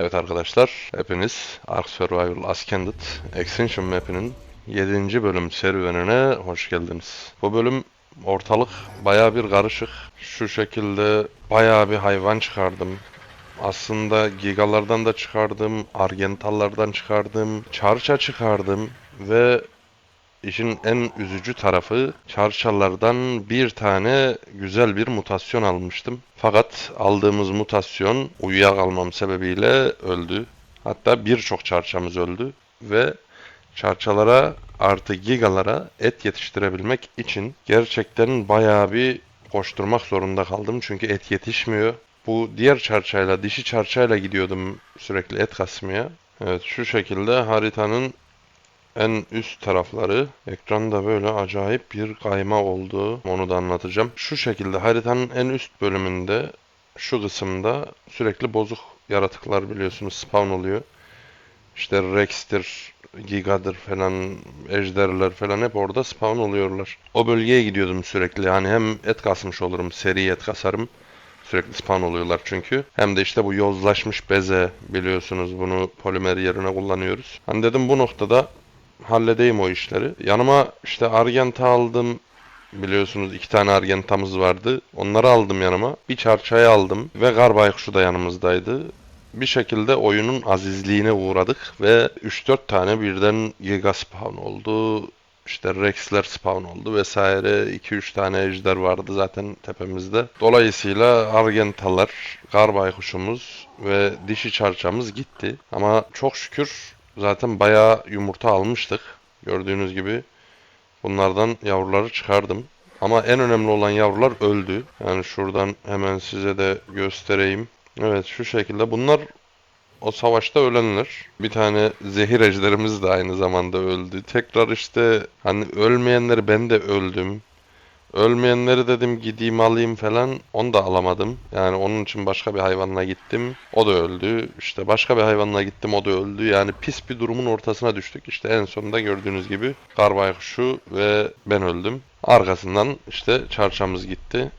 Evet arkadaşlar, hepiniz Ark Survival Ascended Extension Map'inin 7. bölüm serüvenine hoş geldiniz. Bu bölüm ortalık baya bir karışık. Şu şekilde baya bir hayvan çıkardım. Aslında gigalardan da çıkardım, argentallardan çıkardım, çarça çıkardım ve işin en üzücü tarafı çarşalardan bir tane güzel bir mutasyon almıştım. Fakat aldığımız mutasyon uyuyakalmam sebebiyle öldü. Hatta birçok çarşamız öldü ve çarçalara artı gigalara et yetiştirebilmek için gerçekten bayağı bir koşturmak zorunda kaldım. Çünkü et yetişmiyor. Bu diğer çarçayla, dişi çarçayla gidiyordum sürekli et kasmaya. Evet şu şekilde haritanın en üst tarafları ekranda böyle acayip bir kayma oldu. Onu da anlatacağım. Şu şekilde haritanın en üst bölümünde şu kısımda sürekli bozuk yaratıklar biliyorsunuz spawn oluyor. İşte Rex'tir, Giga'dır falan, ejderler falan hep orada spawn oluyorlar. O bölgeye gidiyordum sürekli. Yani hem et kasmış olurum, seri et kasarım. Sürekli spawn oluyorlar çünkü. Hem de işte bu yozlaşmış beze biliyorsunuz bunu polimer yerine kullanıyoruz. Hani dedim bu noktada halledeyim o işleri. Yanıma işte argenta aldım. Biliyorsunuz iki tane argentamız vardı. Onları aldım yanıma. Bir çarçayı aldım ve gar baykuşu da yanımızdaydı. Bir şekilde oyunun azizliğine uğradık ve 3-4 tane birden giga spawn oldu. İşte Rex'ler spawn oldu vesaire. 2-3 tane ejder vardı zaten tepemizde. Dolayısıyla argentalar, gar baykuşumuz ve dişi çarçamız gitti. Ama çok şükür zaten bayağı yumurta almıştık. Gördüğünüz gibi bunlardan yavruları çıkardım. Ama en önemli olan yavrular öldü. Yani şuradan hemen size de göstereyim. Evet şu şekilde bunlar o savaşta ölenler. Bir tane zehir ejderimiz de aynı zamanda öldü. Tekrar işte hani ölmeyenleri ben de öldüm. Ölmeyenleri dedim gideyim alayım falan. Onu da alamadım. Yani onun için başka bir hayvanla gittim. O da öldü. İşte başka bir hayvanla gittim. O da öldü. Yani pis bir durumun ortasına düştük. İşte en sonunda gördüğünüz gibi kar baykuşu ve ben öldüm. Arkasından işte çarşamız gitti.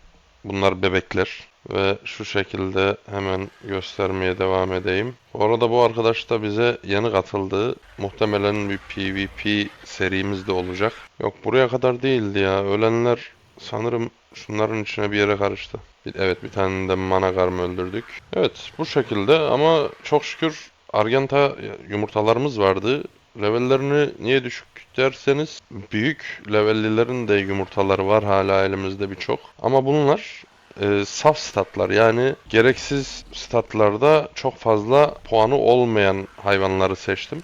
Bunlar bebekler. Ve şu şekilde hemen göstermeye devam edeyim. Bu arada bu arkadaş da bize yeni katıldı. Muhtemelen bir PvP serimiz de olacak. Yok buraya kadar değildi ya. Ölenler sanırım şunların içine bir yere karıştı. Bir- Evet bir tane de managarmı öldürdük. Evet bu şekilde ama çok şükür Argenta yumurtalarımız vardı. Levellerini niye düşük derseniz büyük levellilerin de yumurtaları var hala elimizde birçok. Ama bunlar e, saf statlar yani gereksiz statlarda çok fazla puanı olmayan hayvanları seçtim.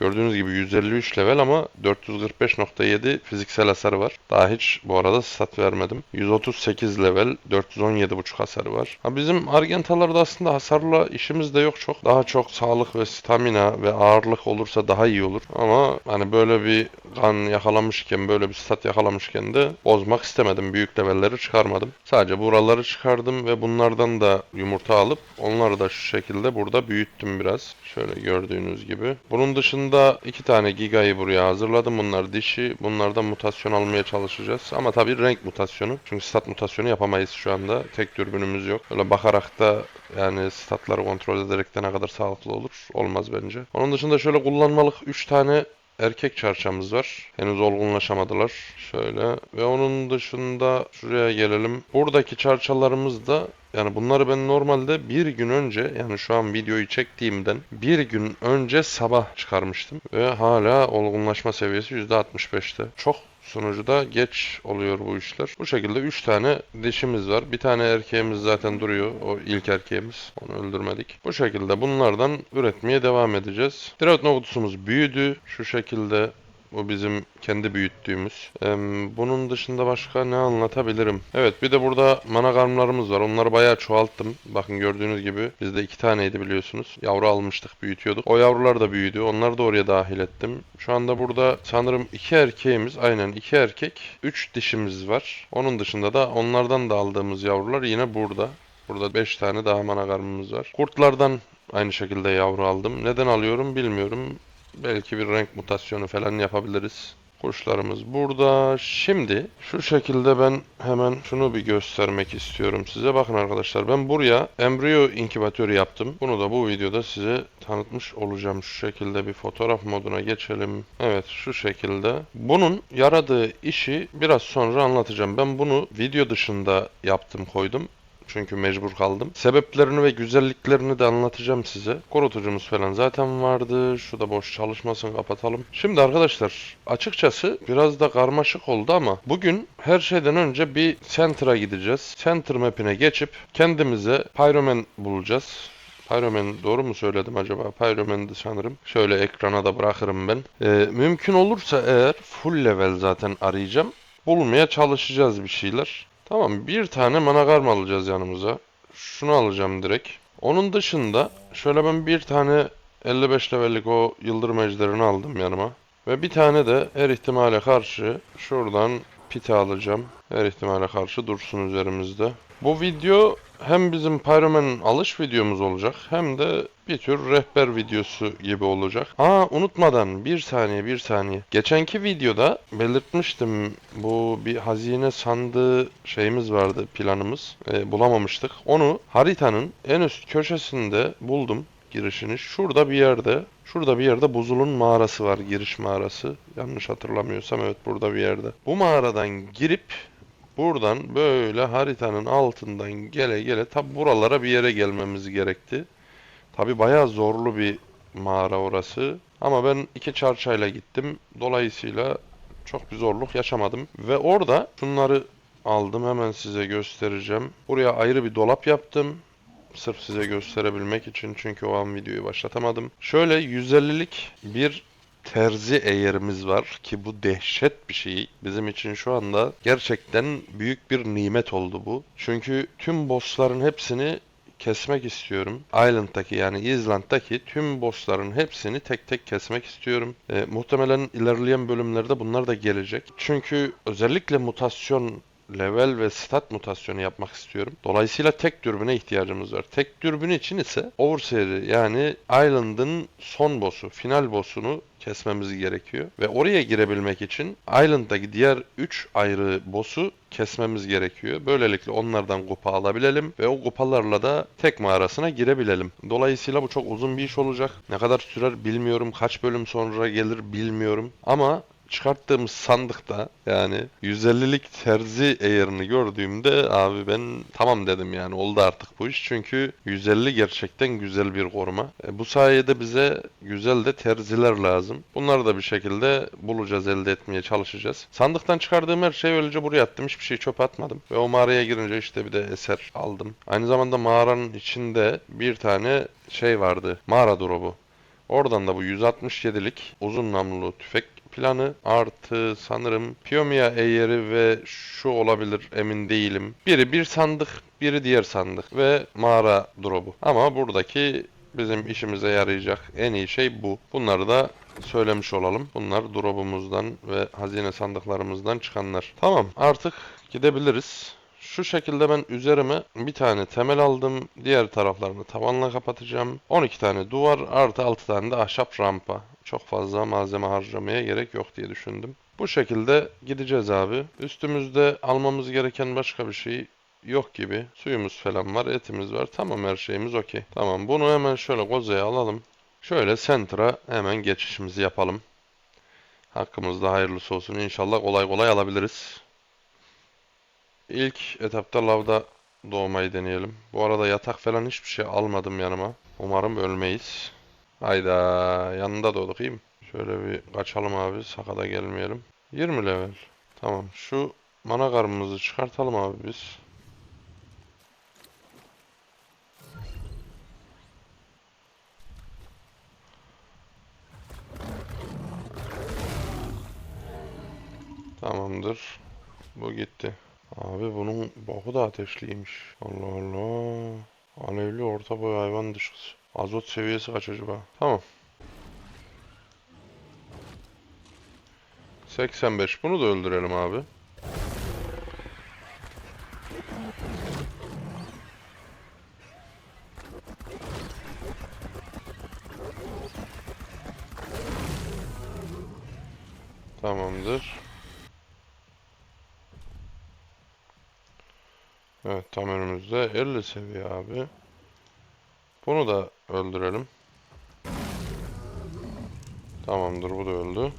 Gördüğünüz gibi 153 level ama 445.7 fiziksel hasar var. Daha hiç bu arada stat vermedim. 138 level 417.5 hasarı var. Ha bizim Argentalarda aslında hasarla işimiz de yok çok. Daha çok sağlık ve stamina ve ağırlık olursa daha iyi olur. Ama hani böyle bir kan yakalamışken böyle bir stat yakalamışken de bozmak istemedim. Büyük levelleri çıkarmadım. Sadece buraları çıkardım ve bunlardan da yumurta alıp onları da şu şekilde burada büyüttüm biraz. Şöyle gördüğünüz gibi. Bunun dışında iki tane gigayı buraya hazırladım. Bunlar dişi. Bunlardan mutasyon almaya çalışacağız. Ama tabii renk mutasyonu. Çünkü stat mutasyonu yapamayız şu anda. Tek dürbünümüz yok. Öyle bakarak da yani statları kontrol ederek de ne kadar sağlıklı olur olmaz bence. Onun dışında şöyle kullanmalık 3 tane erkek çarçamız var. Henüz olgunlaşamadılar. Şöyle. Ve onun dışında şuraya gelelim. Buradaki çarçalarımız da yani bunları ben normalde bir gün önce yani şu an videoyu çektiğimden bir gün önce sabah çıkarmıştım. Ve hala olgunlaşma seviyesi %65'te. Çok Sunucuda geç oluyor bu işler. Bu şekilde 3 tane dişimiz var. Bir tane erkeğimiz zaten duruyor. O ilk erkeğimiz. Onu öldürmedik. Bu şekilde bunlardan üretmeye devam edeceğiz. Dragon kutusumuz büyüdü. Şu şekilde bu bizim kendi büyüttüğümüz. Em, bunun dışında başka ne anlatabilirim? Evet bir de burada managarmlarımız var. Onları bayağı çoğalttım. Bakın gördüğünüz gibi bizde iki taneydi biliyorsunuz. Yavru almıştık büyütüyorduk. O yavrular da büyüdü. Onları da oraya dahil ettim. Şu anda burada sanırım iki erkeğimiz aynen iki erkek. Üç dişimiz var. Onun dışında da onlardan da aldığımız yavrular yine burada. Burada 5 tane daha managarmımız var. Kurtlardan aynı şekilde yavru aldım. Neden alıyorum bilmiyorum. Belki bir renk mutasyonu falan yapabiliriz. Kuşlarımız burada. Şimdi şu şekilde ben hemen şunu bir göstermek istiyorum size. Bakın arkadaşlar ben buraya embriyo inkubatörü yaptım. Bunu da bu videoda size tanıtmış olacağım. Şu şekilde bir fotoğraf moduna geçelim. Evet şu şekilde. Bunun yaradığı işi biraz sonra anlatacağım. Ben bunu video dışında yaptım koydum. Çünkü mecbur kaldım. Sebeplerini ve güzelliklerini de anlatacağım size. Kurutucumuz falan zaten vardı. Şu da boş çalışmasın kapatalım. Şimdi arkadaşlar açıkçası biraz da karmaşık oldu ama bugün her şeyden önce bir Center'a gideceğiz. Center map'ine geçip kendimize Pyroman bulacağız. Pyroman doğru mu söyledim acaba? Pyroman'dı sanırım. Şöyle ekrana da bırakırım ben. Ee, mümkün olursa eğer full level zaten arayacağım. Bulmaya çalışacağız bir şeyler. Tamam bir tane managarm alacağız yanımıza. Şunu alacağım direkt. Onun dışında şöyle ben bir tane 55 levellik o yıldırım ejderini aldım yanıma. Ve bir tane de her ihtimale karşı şuradan pite alacağım. Her ihtimale karşı dursun üzerimizde. Bu video hem bizim Pyroman'ın alış videomuz olacak hem de bir tür rehber videosu gibi olacak. Aa unutmadan bir saniye bir saniye. Geçenki videoda belirtmiştim bu bir hazine sandığı şeyimiz vardı planımız. Ee, bulamamıştık. Onu haritanın en üst köşesinde buldum girişini. Şurada bir yerde Şurada bir yerde buzulun mağarası var, giriş mağarası. Yanlış hatırlamıyorsam evet burada bir yerde. Bu mağaradan girip buradan böyle haritanın altından gele gele tabi buralara bir yere gelmemiz gerekti. Tabi bayağı zorlu bir mağara orası. Ama ben iki çarçayla gittim. Dolayısıyla çok bir zorluk yaşamadım. Ve orada şunları aldım hemen size göstereceğim. Buraya ayrı bir dolap yaptım. Sırf size gösterebilmek için çünkü o an videoyu başlatamadım. Şöyle 150'lik bir terzi eğerimiz var ki bu dehşet bir şey. Bizim için şu anda gerçekten büyük bir nimet oldu bu. Çünkü tüm bossların hepsini kesmek istiyorum. Island'daki yani İzland'daki tüm bossların hepsini tek tek kesmek istiyorum. E, muhtemelen ilerleyen bölümlerde bunlar da gelecek. Çünkü özellikle mutasyon level ve stat mutasyonu yapmak istiyorum. Dolayısıyla tek dürbüne ihtiyacımız var. Tek dürbün için ise Overseer'i yani Island'ın son boss'u, final boss'unu kesmemiz gerekiyor. Ve oraya girebilmek için Island'daki diğer 3 ayrı boss'u kesmemiz gerekiyor. Böylelikle onlardan kupa alabilelim ve o kupalarla da tek mağarasına girebilelim. Dolayısıyla bu çok uzun bir iş olacak. Ne kadar sürer bilmiyorum. Kaç bölüm sonra gelir bilmiyorum. Ama çıkarttığımız sandıkta yani 150'lik terzi eğerini gördüğümde abi ben tamam dedim yani oldu artık bu iş. Çünkü 150 gerçekten güzel bir koruma. E, bu sayede bize güzel de terziler lazım. Bunları da bir şekilde bulacağız, elde etmeye çalışacağız. Sandıktan çıkardığım her şeyi öylece buraya attım. Hiçbir şey çöpe atmadım. Ve o mağaraya girince işte bir de eser aldım. Aynı zamanda mağaranın içinde bir tane şey vardı. Mağara drop'u. Oradan da bu 167'lik uzun namlulu tüfek planı artı sanırım Piomia Eğeri ve şu olabilir emin değilim. Biri bir sandık, biri diğer sandık ve mağara drop'u. Ama buradaki bizim işimize yarayacak en iyi şey bu. Bunları da söylemiş olalım. Bunlar drop'umuzdan ve hazine sandıklarımızdan çıkanlar. Tamam artık gidebiliriz. Şu şekilde ben üzerime bir tane temel aldım. Diğer taraflarını tavanla kapatacağım. 12 tane duvar artı 6 tane de ahşap rampa. Çok fazla malzeme harcamaya gerek yok diye düşündüm. Bu şekilde gideceğiz abi. Üstümüzde almamız gereken başka bir şey yok gibi. Suyumuz falan var, etimiz var. Tamam her şeyimiz okey. Tamam bunu hemen şöyle kozaya alalım. Şöyle center'a hemen geçişimizi yapalım. Hakkımızda hayırlısı olsun. İnşallah kolay kolay alabiliriz. İlk etapta lavda doğmayı deneyelim. Bu arada yatak falan hiçbir şey almadım yanıma. Umarım ölmeyiz. Hayda yanında doğduk iyi mi? Şöyle bir kaçalım abi sakada gelmeyelim. 20 level. Tamam şu mana karmımızı çıkartalım abi biz. Tamamdır. Bu gitti. Abi bunun boku da ateşliymiş. Allah Allah. Alevli orta boy hayvan dışkısı. Azot seviyesi kaç acaba? Tamam. 85. Bunu da öldürelim abi. Tamamdır. Evet tam önümüzde 50 seviye abi. Bunu da öldürelim. Tamamdır bu da öldü.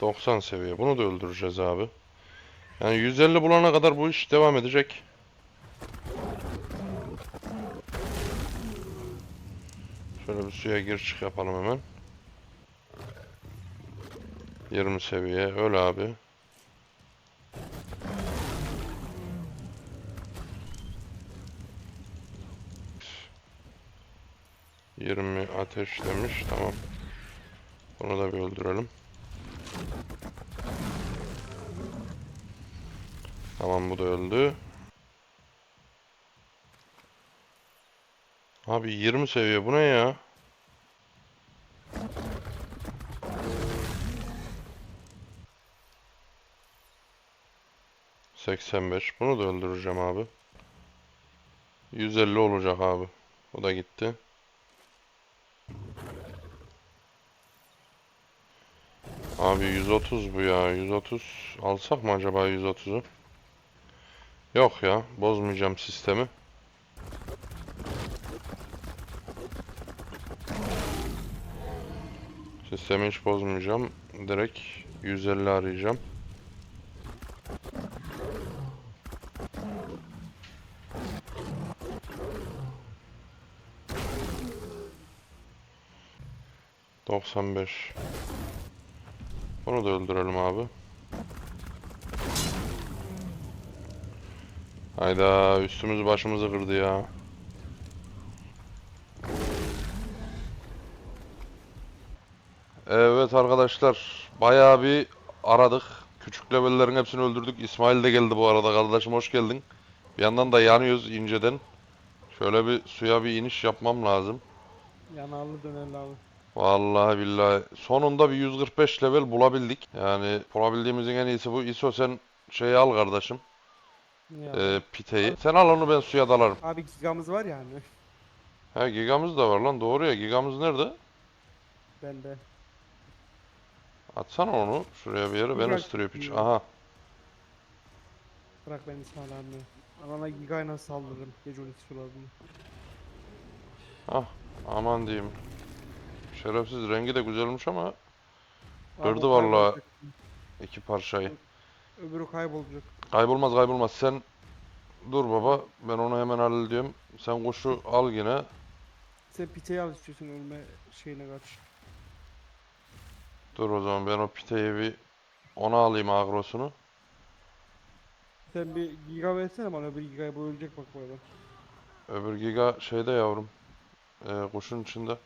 90 seviye. Bunu da öldüreceğiz abi. Yani 150 bulana kadar bu iş devam edecek. Şöyle bir suya gir çık yapalım hemen. 20 seviye. Öl abi. Yirmi ateş demiş. Tamam. Bunu da bir öldürelim. Tamam bu da öldü. Abi 20 seviye bu ne ya? Seksen beş. Bunu da öldüreceğim abi. 150 olacak abi. Bu da gitti. Abi 130 bu ya. 130 alsak mı acaba 130'u? Yok ya. Bozmayacağım sistemi. Sistemi hiç bozmayacağım. Direkt 150 arayacağım. Doksan beş. Bunu da öldürelim abi. Hayda üstümüzü başımızı kırdı ya. Evet arkadaşlar bayağı bir aradık. Küçük levellerin hepsini öldürdük. İsmail de geldi bu arada kardeşim hoş geldin. Bir yandan da yanıyoruz inceden. Şöyle bir suya bir iniş yapmam lazım. Yanarlı dönerli abi. Vallahi billahi sonunda bir 145 level bulabildik. Yani bulabildiğimizin en iyisi bu. ISO sen şeyi al kardeşim. Ya. Ee, piteyi. Sen al onu ben suya dalarım. Abi gigamız var ya hani. He gigamız da var lan doğru ya. Gigamız nerede? Bende. Atsana onu şuraya bir yere. Ben ısıtırıyor piç. Aha. Bırak ben İsmail abime. Anana gigayla saldırırım. Gece 12 sularını. Ah aman diyeyim. Şerefsiz rengi de güzelmiş ama Kırdı vallahi. kaybolacak. iki parçayı. Öbürü kaybolacak. Kaybolmaz kaybolmaz. Sen dur baba. Ben onu hemen hallediyorum. Sen kuşu al yine. Sen piteyi al istiyorsun ölme şeyine kaç. Dur o zaman ben o piteyi bir ona alayım agrosunu. Sen bir giga versene bana öbür gigayı bu ölecek bak bu arada. Öbür giga şeyde yavrum. Ee, kuşun içinde.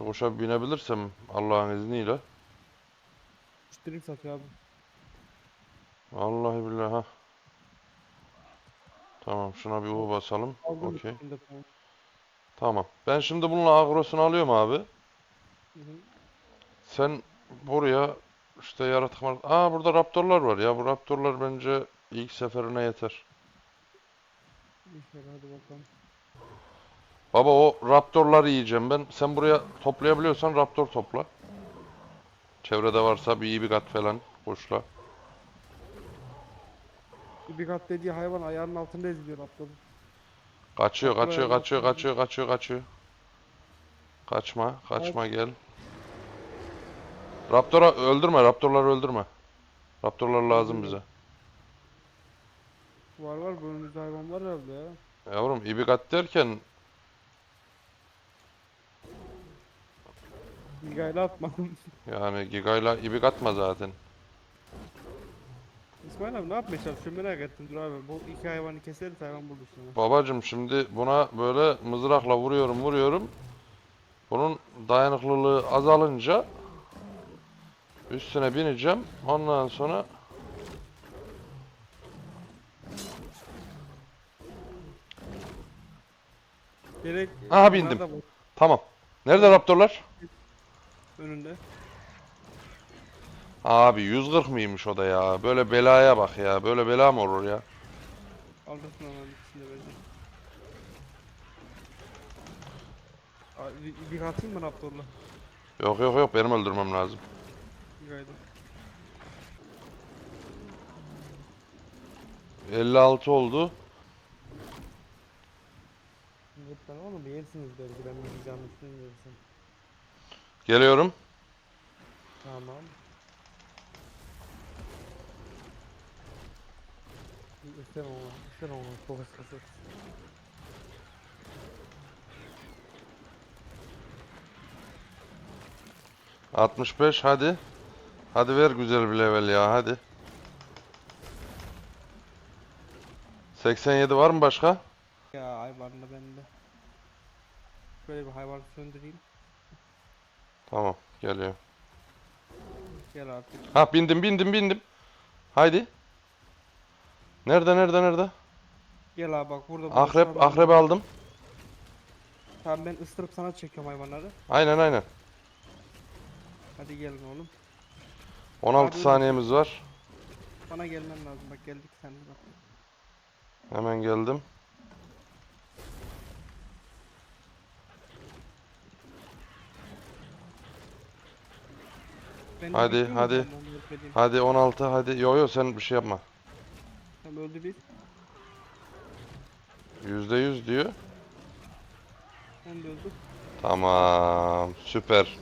Şu kuşa binebilirsem Allah'ın izniyle. Müşterim satıyor abi. Vallahi billahi ha. Tamam şuna bir U basalım. Okey. tamam. Ben şimdi bununla agrosunu alıyorum abi. Hı hı. Sen buraya işte yaratık var. Aa burada raptorlar var ya. Bu raptorlar bence ilk seferine yeter. İnşallah hadi bakalım. Baba o raptorları yiyeceğim ben. Sen buraya toplayabiliyorsan raptor topla. Çevrede varsa bir iyi bir kat falan kuşla. Bir kat dediği hayvan ayağının altında eziliyor aptal. Kaçıyor, kaçıyor, kaçıyor, kaçıyor, kaçıyor, kaçıyor. Kaçma, kaçma gel. Raptora öldürme, raptorları öldürme. Raptorlar lazım bize. Var var bölümümüzde hayvan var herhalde ya. Yavrum ibik at derken Gigayla atma. yani gigayla ibik atma zaten. İsmail abi ne yapmaya çalışıyorsun merak ettim dur abi. Bu iki hayvanı keseriz hayvan bulur sana. Babacım şimdi buna böyle mızrakla vuruyorum vuruyorum. Bunun dayanıklılığı azalınca üstüne bineceğim. Ondan sonra Gerek Aha, bunlar bindim. da bu tamam. Nerede raptorlar? Önünde. Abi 140 mıymış o da ya? Böyle belaya bak ya. Böyle bela mı olur ya? Alırsın onların ikisini de bence. Bir, bir atayım mı Raptor'la? Yok yok yok benim öldürmem lazım. Giga'ydı. 56 oldu. Lütfen oğlum bir yersiniz belki ben bir üstüne yersin. Geliyorum. Tamam. Bir Üstten ona, üstten ona, fokus kasır. — 65 hadi. Hadi ver güzel bir level ya hadi. 87 var mı başka? Ya hayvanla bende. Şöyle bir hayvan söndüreyim. Tamam geliyor. Gel artık. Ha bindim bindim bindim. Haydi. Nerede nerede nerede? Gel abi bak burada. burada Akrep akrep aldım. Tamam ben ıstırıp sana çekiyorum hayvanları. Aynen aynen. Hadi gelin oğlum. 16 Abi, saniyemiz var. Bana gelmen lazım bak geldik sen de bak. Hemen geldim. Ben de Hadi, bekliyorum hadi. onu. Hadi 16 hadi. Yo yo sen bir şey yapma. Tamam öldü bir. %100 diyor. Ben de öldüm. Tamam. Süper.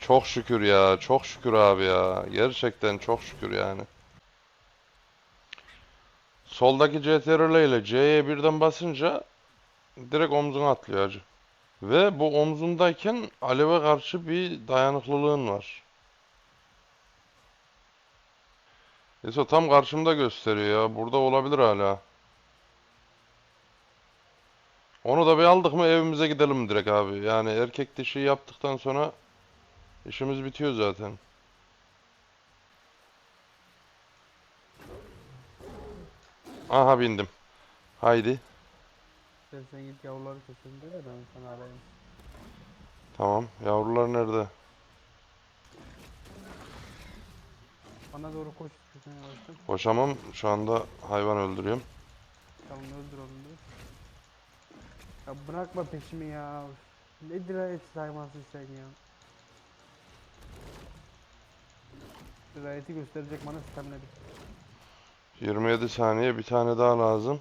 Çok şükür ya. Çok şükür abi ya. Gerçekten çok şükür yani. Soldaki CTRL ile C'ye birden basınca direkt omzuna atlıyor acı. Ve bu omzundayken aleve karşı bir dayanıklılığın var. Eso tam karşımda gösteriyor ya. Burada olabilir hala. Onu da bir aldık mı evimize gidelim direkt abi. Yani erkek dişi yaptıktan sonra işimiz bitiyor zaten. Aha bindim. Haydi. Sen sen git yavruları kesin de ben sana arayayım. Tamam. Yavrular nerede? Bana doğru koş. Sen yavaştan. Koşamam. Şu anda hayvan öldürüyorum. Tamam öldür onu da. Ya bırakma peşimi ya. Ne dirayet hayvansın sen ya. Dirayeti gösterecek bana sistemleri. 27 saniye. Bir tane daha lazım.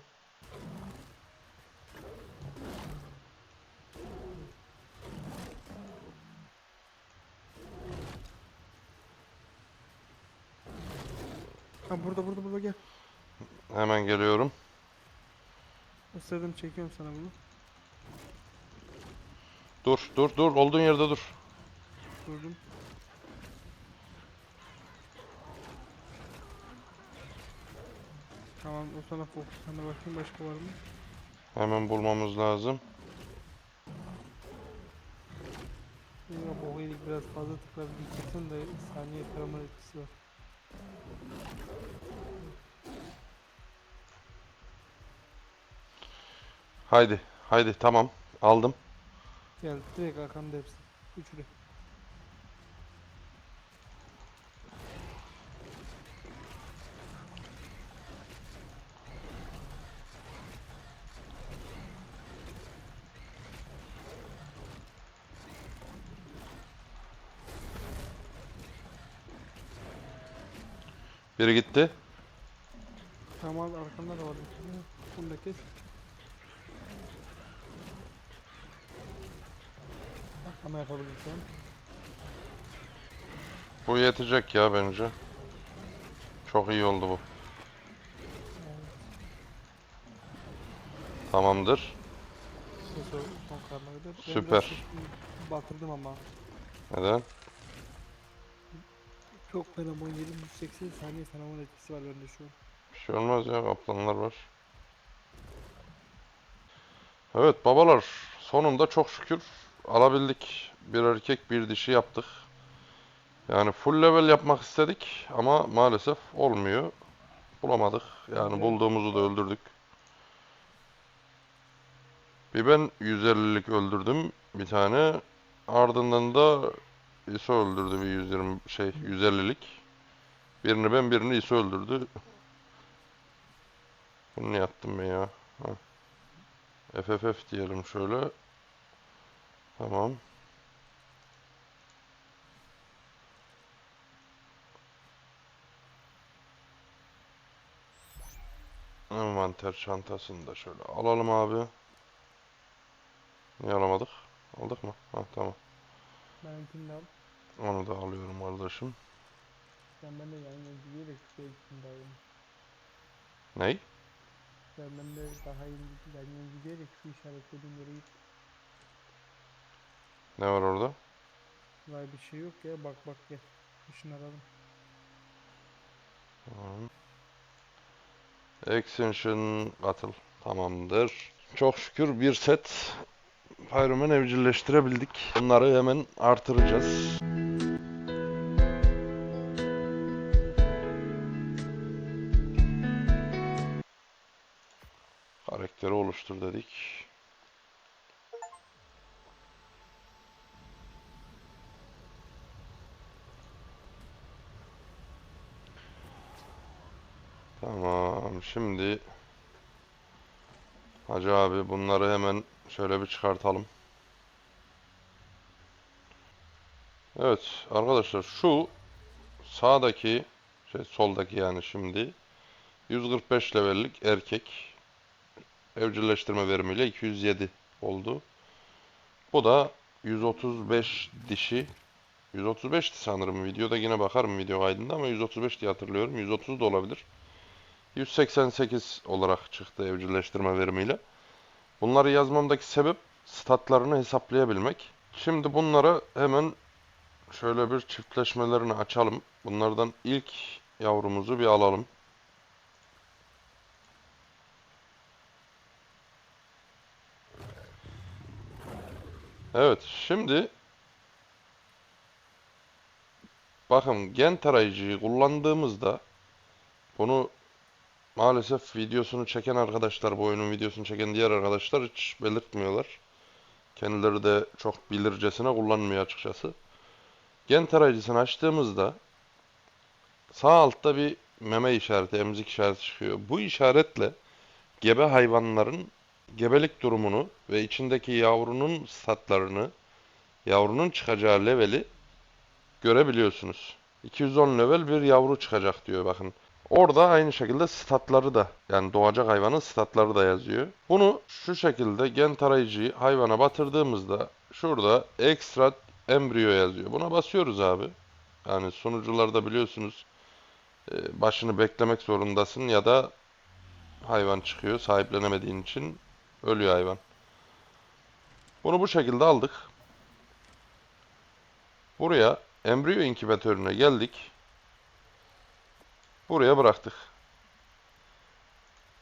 Ha burada burada burada gel. Hemen geliyorum. Isırdım çekiyorum sana bunu. Dur, dur, dur. Olduğun yerde dur. Durdum. Tamam o sana fokus. Sana bakayım başka var mı? Hemen bulmamız lazım. Ya bu yedik biraz fazla tıkladı. Çıksın da saniye tarama etkisi var. Haydi, haydi. Tamam. Aldım. Gel direkt arkamda hepsi. Üçlü. Biri gitti. Tamam arkamda da var. Bunu da kes. Ama yapabilirsen. Bu yetecek ya bence. Çok iyi oldu bu. Tamamdır. Son kadar. Ben Süper. biraz Batırdım ama. Neden? Çok fenomen yedim. 180 saniye fenomen etkisi var bende şu an. Bir şey olmaz ya kaplanlar var. Evet babalar sonunda çok şükür alabildik. Bir erkek bir dişi yaptık. Yani full level yapmak istedik ama maalesef olmuyor. Bulamadık. Yani bulduğumuzu da öldürdük. Bir ben 150'lik öldürdüm bir tane. Ardından da ISO öldürdü bir 120 şey 150'lik. Birini ben birini ISO öldürdü. Bunu ne yaptım ben ya? Ha. FFF diyelim şöyle. Tamam. Envanter çantasını da şöyle alalım abi. Niye alamadık? Aldık mı? Ha tamam. Benimkini de al. Onu da alıyorum kardeşim. Sen ben de yan yolcu diyerek şuraya gittim daha yeni. Ney? Sen ben de daha yeni yan yolcu diyerek şu işaretlediğim yere gittim. Ne var orada? Vay bir şey yok ya bak bak gel. Işınlanalım. Tamam. Extension atıl. Tamamdır. Çok şükür bir set Pyroman evcilleştirebildik. Bunları hemen artıracağız. Karakteri oluştur dedik. Tamam. Şimdi Hacı abi bunları hemen şöyle bir çıkartalım. Evet arkadaşlar şu sağdaki şey soldaki yani şimdi 145 levellik erkek evcilleştirme verimiyle 207 oldu. Bu da 135 dişi 135'ti sanırım videoda yine bakarım video kaydında ama 135 diye hatırlıyorum. 130 da olabilir. 188 olarak çıktı evcilleştirme verimiyle. Bunları yazmamdaki sebep statlarını hesaplayabilmek. Şimdi bunlara hemen şöyle bir çiftleşmelerini açalım. Bunlardan ilk yavrumuzu bir alalım. Evet, şimdi bakın gen tarayıcıyı kullandığımızda bunu Maalesef videosunu çeken arkadaşlar, bu oyunun videosunu çeken diğer arkadaşlar hiç belirtmiyorlar. Kendileri de çok bilircesine kullanmıyor açıkçası. Gen tarayıcısını açtığımızda sağ altta bir meme işareti, emzik işareti çıkıyor. Bu işaretle gebe hayvanların gebelik durumunu ve içindeki yavrunun statlarını, yavrunun çıkacağı leveli görebiliyorsunuz. 210 level bir yavru çıkacak diyor bakın. Orada aynı şekilde statları da yani doğacak hayvanın statları da yazıyor. Bunu şu şekilde gen tarayıcıyı hayvana batırdığımızda şurada extract embriyo yazıyor. Buna basıyoruz abi. Yani sunucularda biliyorsunuz e, başını beklemek zorundasın ya da hayvan çıkıyor sahiplenemediğin için ölüyor hayvan. Bunu bu şekilde aldık. Buraya embriyo inkübatörüne geldik. Buraya bıraktık.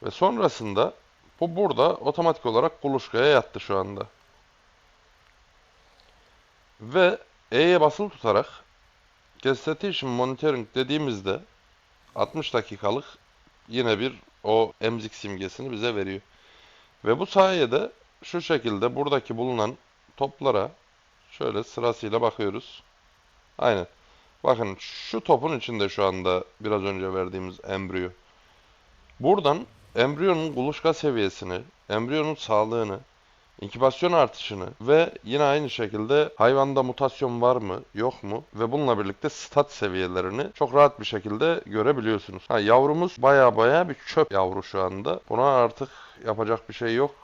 Ve sonrasında bu burada otomatik olarak kuluçkaya yattı şu anda. Ve E'ye basılı tutarak Gestation Monitoring dediğimizde 60 dakikalık yine bir o emzik simgesini bize veriyor. Ve bu sayede şu şekilde buradaki bulunan toplara şöyle sırasıyla bakıyoruz. Aynen. Bakın şu topun içinde şu anda biraz önce verdiğimiz embriyo. Buradan embriyonun kuluçka seviyesini, embriyonun sağlığını, inkübasyon artışını ve yine aynı şekilde hayvanda mutasyon var mı, yok mu ve bununla birlikte stat seviyelerini çok rahat bir şekilde görebiliyorsunuz. Ha, yavrumuz baya baya bir çöp yavru şu anda. Buna artık yapacak bir şey yok.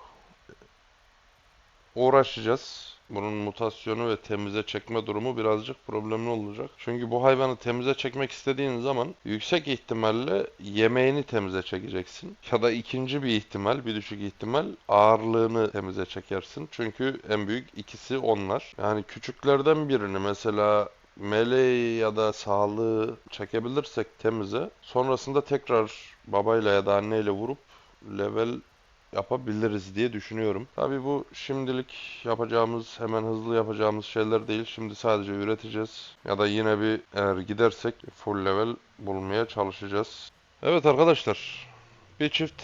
Uğraşacağız. Bunun mutasyonu ve temize çekme durumu birazcık problemli olacak. Çünkü bu hayvanı temize çekmek istediğin zaman yüksek ihtimalle yemeğini temize çekeceksin. Ya da ikinci bir ihtimal, bir düşük ihtimal ağırlığını temize çekersin. Çünkü en büyük ikisi onlar. Yani küçüklerden birini mesela meleği ya da sağlığı çekebilirsek temize sonrasında tekrar babayla ya da anneyle vurup level yapabiliriz diye düşünüyorum. Tabii bu şimdilik yapacağımız, hemen hızlı yapacağımız şeyler değil. Şimdi sadece üreteceğiz. Ya da yine bir eğer gidersek full level bulmaya çalışacağız. Evet arkadaşlar. Bir çift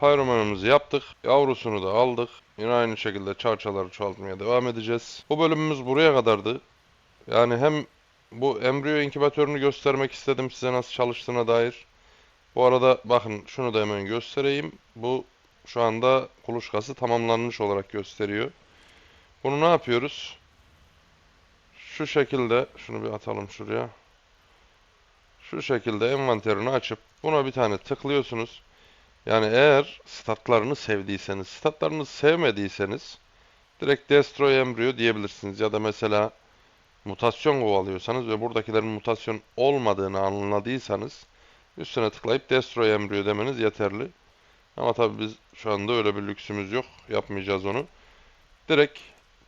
pyromanımızı yaptık. Yavrusunu da aldık. Yine aynı şekilde çarçaları çoğaltmaya devam edeceğiz. Bu bölümümüz buraya kadardı. Yani hem bu embriyo inkübatörünü göstermek istedim size nasıl çalıştığına dair. Bu arada bakın şunu da hemen göstereyim. Bu şu anda kuluçkası tamamlanmış olarak gösteriyor. Bunu ne yapıyoruz? Şu şekilde şunu bir atalım şuraya. Şu şekilde envanterini açıp buna bir tane tıklıyorsunuz. Yani eğer statlarını sevdiyseniz, statlarını sevmediyseniz direkt destroy embryo diyebilirsiniz. Ya da mesela mutasyon kovalıyorsanız ve buradakilerin mutasyon olmadığını anladıysanız üstüne tıklayıp destroy embryo demeniz yeterli. Ama tabii biz şu anda öyle bir lüksümüz yok. Yapmayacağız onu. Direkt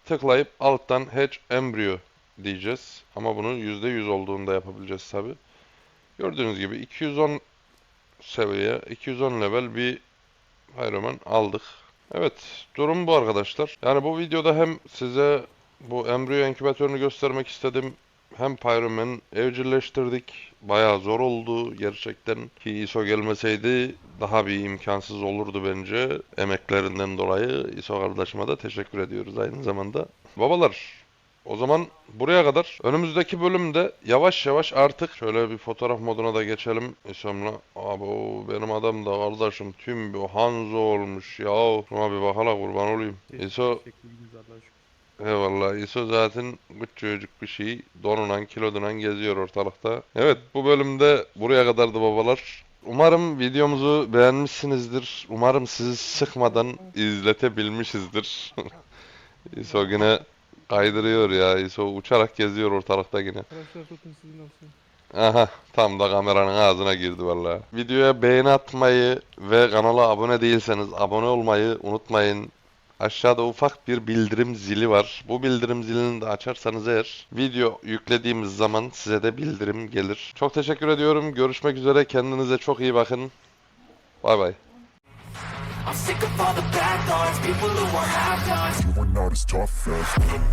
tıklayıp alttan hatch embryo diyeceğiz. Ama bunun %100 olduğunu da yapabileceğiz tabii. Gördüğünüz gibi 210 seviye, 210 level bir Pyroman aldık. Evet, durum bu arkadaşlar. Yani bu videoda hem size bu embriyo inkübatörünü göstermek istedim. Hem Pyroman evcilleştirdik. Bayağı zor oldu gerçekten. Ki ISO gelmeseydi daha bir imkansız olurdu bence. Emeklerinden dolayı ISO kardeşime de teşekkür ediyoruz aynı zamanda. Babalar, o zaman buraya kadar. Önümüzdeki bölümde yavaş yavaş artık şöyle bir fotoğraf moduna da geçelim. İsom'la. Abi o benim adam da kardeşim tüm bir Hanzo olmuş ya. Şuna bir bakala kurban olayım. İso Şükür. Eyvallah. ISO zaten küçücük bir şey. Donunan, kilodunan geziyor ortalıkta. Evet bu bölümde buraya kadardı babalar. Umarım videomuzu beğenmişsinizdir. Umarım sizi sıkmadan izletebilmişizdir. ISO yine kaydırıyor ya. ISO uçarak geziyor ortalıkta yine. Aha tam da kameranın ağzına girdi vallahi. Videoya beğeni atmayı ve kanala abone değilseniz abone olmayı unutmayın. Aşağıda ufak bir bildirim zili var. Bu bildirim zilini de açarsanız eğer video yüklediğimiz zaman size de bildirim gelir. Çok teşekkür ediyorum. Görüşmek üzere. Kendinize çok iyi bakın. Bay bay. I'm sick of all the bad thoughts, people who are half-nots You are not as tough as